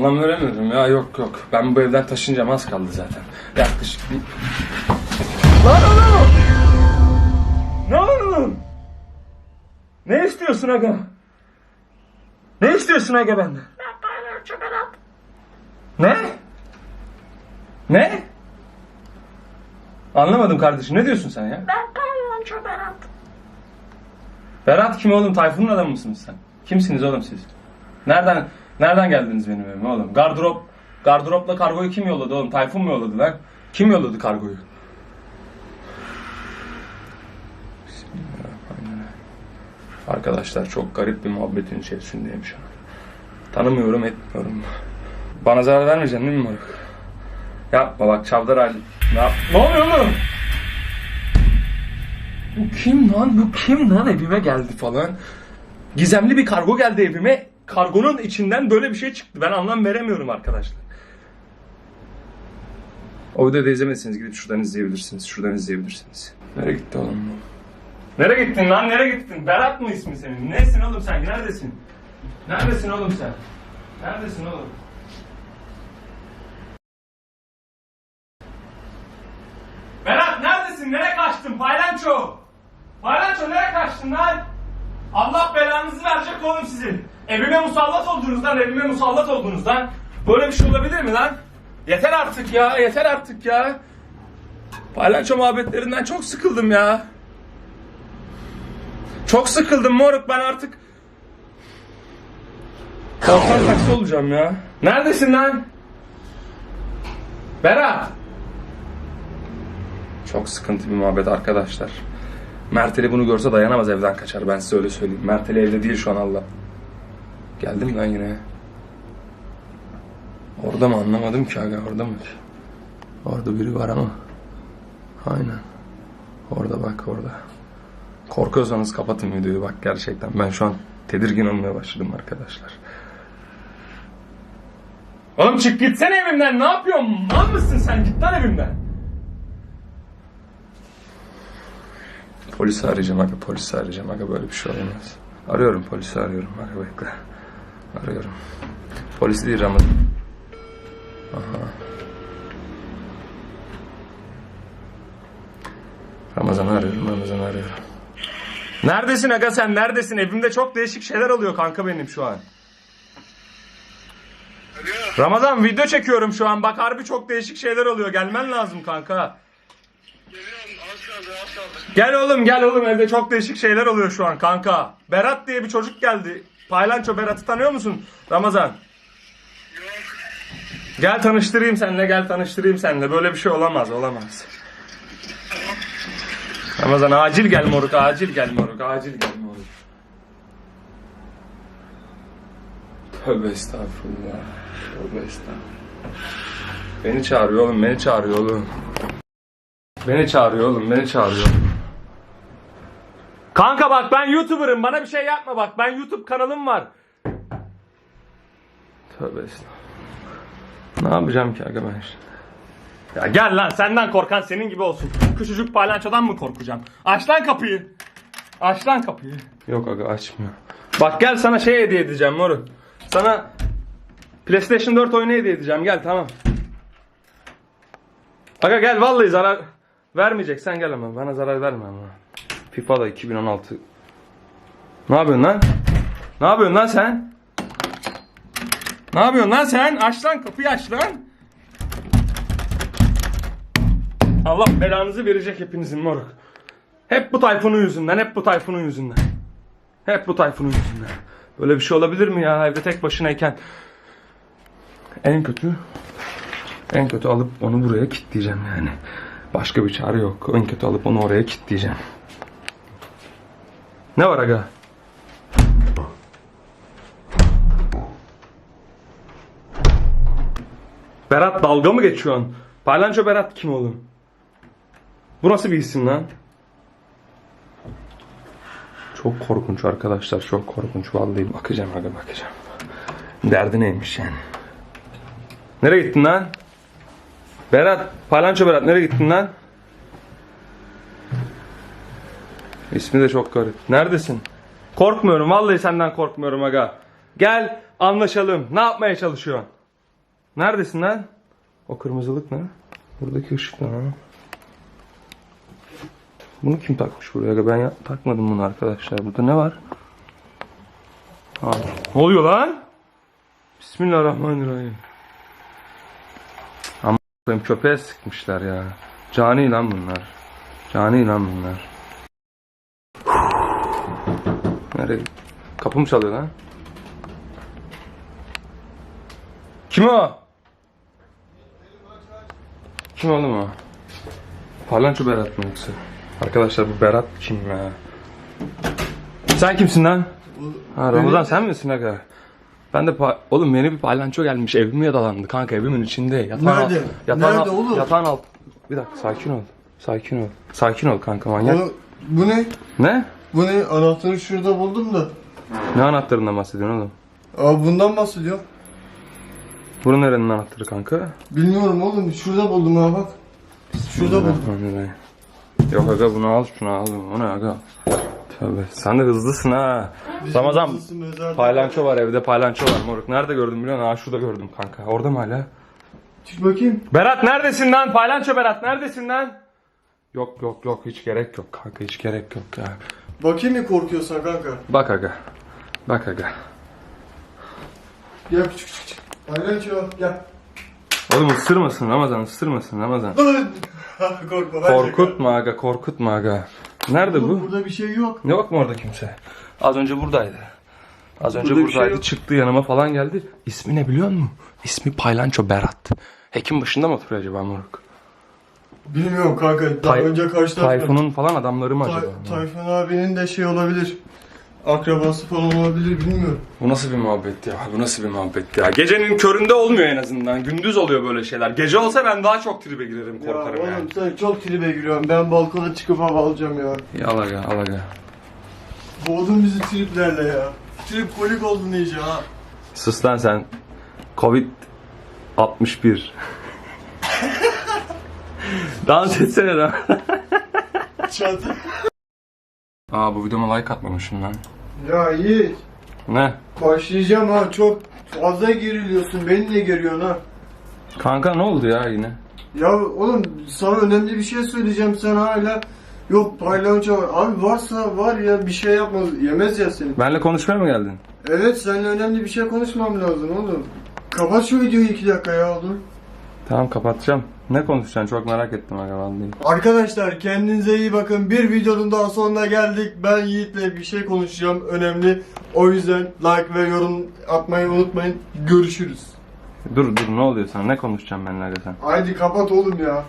Anlam veremiyorum ya yok yok. Ben bu evden taşınacağım az kaldı zaten. Yaklaşık bir... Lan oğlum! Ne oğlum? Ne istiyorsun aga? Ne istiyorsun aga benden? Ne? Ne? Anlamadım kardeşim. Ne diyorsun sen ya? Ben palyonço Berat. Berat kim oğlum? Tayfun'un adamı mısınız sen? Kimsiniz oğlum siz? Nereden nereden geldiniz benim evime oğlum? Gardırop gardıropla kargoyu kim yolladı oğlum? Tayfun mu yolladı lan? Kim yolladı kargoyu? Arkadaşlar çok garip bir muhabbetin içerisindeyim şu an. Tanımıyorum etmiyorum. Bana zarar vermeyeceksin değil mi moruk? Yapma bak Çavdar Ali. Ne, yap- ne oluyor oğlum? Bu kim lan? Bu kim lan evime geldi falan? Gizemli bir kargo geldi evime. Kargonun içinden böyle bir şey çıktı. Ben anlam veremiyorum arkadaşlar. O videoyu da izlemediyseniz gidip şuradan izleyebilirsiniz. Şuradan izleyebilirsiniz. Nereye gitti oğlum bu? Nereye gittin lan? Nereye gittin? Berat mı ismi senin? Nesin oğlum sen? Neredesin? Neredesin oğlum sen? Neredesin oğlum? Berat neredesin? Nereye kaçtın? Paylanço! Paylanço nereye kaçtın lan? Allah belanızı verecek oğlum sizin. Evime musallat oldunuz lan, evime musallat oldunuz lan. Böyle bir şey olabilir mi lan? Yeter artık ya, yeter artık ya. Paylanço muhabbetlerinden çok sıkıldım ya. Çok sıkıldım moruk ben artık. Korkan taksi olacağım ya. Neredesin lan? Berat. Çok sıkıntı bir muhabbet arkadaşlar. Merteli bunu görse dayanamaz evden kaçar ben size öyle söyleyeyim. Merteli evde değil şu an Allah. Geldi mi lan yine? Orada mı anlamadım ki aga orada mı? Orada biri var ama. Aynen. Orada bak orada. Korkuyorsanız kapatın videoyu bak gerçekten. Ben şu an tedirgin olmaya başladım arkadaşlar. Oğlum çık gitsene evimden ne yapıyorsun? Mal mısın sen? Git lan evimden. Polisi arayacağım aga polisi arayacağım aga böyle bir şey olmaz. Arıyorum polisi arıyorum aga bekle. Arıyorum. Polis değil Ramazan. Aha. Ramazan'ı arıyorum Ramazan'ı arıyorum. Neredesin aga sen neredesin? Evimde çok değişik şeyler oluyor kanka benim şu an. Ramazan video çekiyorum şu an. Bak harbi çok değişik şeyler oluyor. Gelmen lazım kanka. Geliyorum az kaldı az kaldı. Gel oğlum gel oğlum evde çok değişik şeyler oluyor şu an kanka. Berat diye bir çocuk geldi. Paylanço Berat'ı tanıyor musun? Ramazan. Gel tanıştırayım seninle gel tanıştırayım seninle. Böyle bir şey olamaz olamaz. Ramazan acil gel moruk acil gel moruk acil gel moruk. Tövbe estağfurullah. Tövbe estağfurullah. Beni çağırıyor oğlum beni çağırıyor oğlum. Beni çağırıyor oğlum beni çağırıyor. Kanka bak ben YouTuber'ım bana bir şey yapma bak ben YouTube kanalım var. Tövbe estağfurullah. Ne yapacağım ki aga ben şimdi? Ya gel lan senden korkan senin gibi olsun. Küçücük palyaçodan mı korkacağım? Aç lan kapıyı. Aç lan kapıyı. Yok aga açmıyor. Bak gel sana şey hediye edeceğim moruk. Sana PlayStation 4 oyunu hediye edeceğim gel tamam. Aga gel vallahi zarar vermeyeceksen gel ama bana zarar verme ama. FIFA'da 2016. Ne yapıyorsun lan? Ne yapıyorsun lan sen? Ne yapıyorsun lan sen? Aç lan kapıyı aç lan. Allah belanızı verecek hepinizin moruk. Hep bu tayfunun yüzünden, hep bu tayfunun yüzünden. Hep bu tayfunun yüzünden. Böyle bir şey olabilir mi ya evde tek başınayken? En kötü, en kötü alıp onu buraya kilitleyeceğim yani. Başka bir çare yok. En kötü alıp onu oraya kilitleyeceğim. Ne var aga? Berat dalga mı geçiyorsun? Paylanço Berat kim oğlum? Bu nasıl bir isim lan? Çok korkunç arkadaşlar çok korkunç vallahi bakacağım aga bakacağım. Derdi neymiş yani? Nereye gittin lan? Berat, Paylanço Berat nereye gittin lan? İsmi de çok garip. Neredesin? Korkmuyorum vallahi senden korkmuyorum aga. Gel anlaşalım. Ne yapmaya çalışıyorsun? Neredesin lan? O kırmızılık ne? Buradaki ışık ne? Bunu kim takmış buraya? Aga Ben takmadım bunu arkadaşlar. Burada ne var? Ha. Ne oluyor lan? Bismillahirrahmanirrahim. Benim köpeğe sıkmışlar ya. Cani lan bunlar. Cani lan bunlar. Nereye? Kapı mı çalıyor lan? Kim o? Kim oğlum o? Parlanço Berat mı yoksa? Arkadaşlar bu Berat kim ya? Sen kimsin lan? Ha Ramazan sen misin aga? Ben de pa- oğlum yeni bir palyanço gelmiş evime yadalandı kanka evimin içinde. Yatağın Nerede? Alt, yatağın Nerede alt- oğlum? Yatağın alt. Bir dakika sakin ol. Sakin ol. Sakin ol kanka manyak. Onu, bu ne? Ne? Bu ne? Anahtarı şurada buldum da. Ne anahtarından bahsediyorsun oğlum? Aa bundan bahsediyor. Bunun nerenin anahtarı kanka? Bilmiyorum oğlum. Şurada buldum ha bak. Şurada buldum. Yok aga bunu al şunu al. O ne aga? Tövbe. Sen de hızlısın ha. Ramazan. Paylanço var evde paylanço var moruk. Nerede gördüm biliyor musun? Ha şurada gördüm kanka. Orada mı hala? Çık bakayım. Berat neredesin lan? Paylanço Berat neredesin lan? Yok yok yok hiç gerek yok kanka hiç gerek yok ya. Bakayım mı korkuyorsan kanka? Bak aga. Bak aga. Gel küçük küçük. şu gel. Oğlum ısırmasın Ramazan ısırmasın Ramazan. Korkma Korkutma aga korkutma aga. Nerede. Oğlum, bu? Burada bir şey yok. Yok mu orada kimse? Az önce buradaydı. Az önce Burada bir şey buradaydı yok. çıktı yanıma falan geldi. İsmi ne biliyor musun? İsmi Paylanço Berat. Hekim başında mı oturuyor acaba moruk? Bilmiyorum kanka. Daha Tay- önce karşılaşmadım. Tayfun'un falan adamları mı acaba? Tay- Tayfun abinin de şey olabilir. Akrabası falan olabilir bilmiyorum. Bu nasıl bir muhabbet ya? Bu nasıl bir muhabbet ya? Gecenin köründe olmuyor en azından. Gündüz oluyor böyle şeyler. Gece olsa ben daha çok tribe girerim Ya korkarım oğlum yani. sen çok tribe giriyorsun. Ben balkona çıkıp hava alacağım ya. Ya al aga al aga. Boğdun bizi triplerle ya. Trip kolik oldun iyice ha. Sus lan sen. Covid 61. Dans etsene lan. Çatı. Aa bu videoma like atmamışım lan. Ya Yiğit. Ne? Başlayacağım ha. Çok fazla geriliyorsun. Beni de geriyorsun ha. Kanka ne oldu ya yine? Ya oğlum sana önemli bir şey söyleyeceğim. Sen hala yok var. Abi varsa var ya bir şey yapmaz. Yemez ya seni. Benle konuşmaya mı geldin? Evet seninle önemli bir şey konuşmam lazım oğlum. Kapat şu videoyu iki dakika ya oğlum. Tamam kapatacağım. Ne konuşacaksın çok merak ettim aga vallahi. Arkadaşlar kendinize iyi bakın. Bir videonun daha sonuna geldik. Ben Yiğit'le bir şey konuşacağım. Önemli. O yüzden like ve yorum atmayı unutmayın. Görüşürüz. Dur dur ne oluyor sana? Ne konuşacaksın benimle aga sen? Haydi kapat oğlum ya.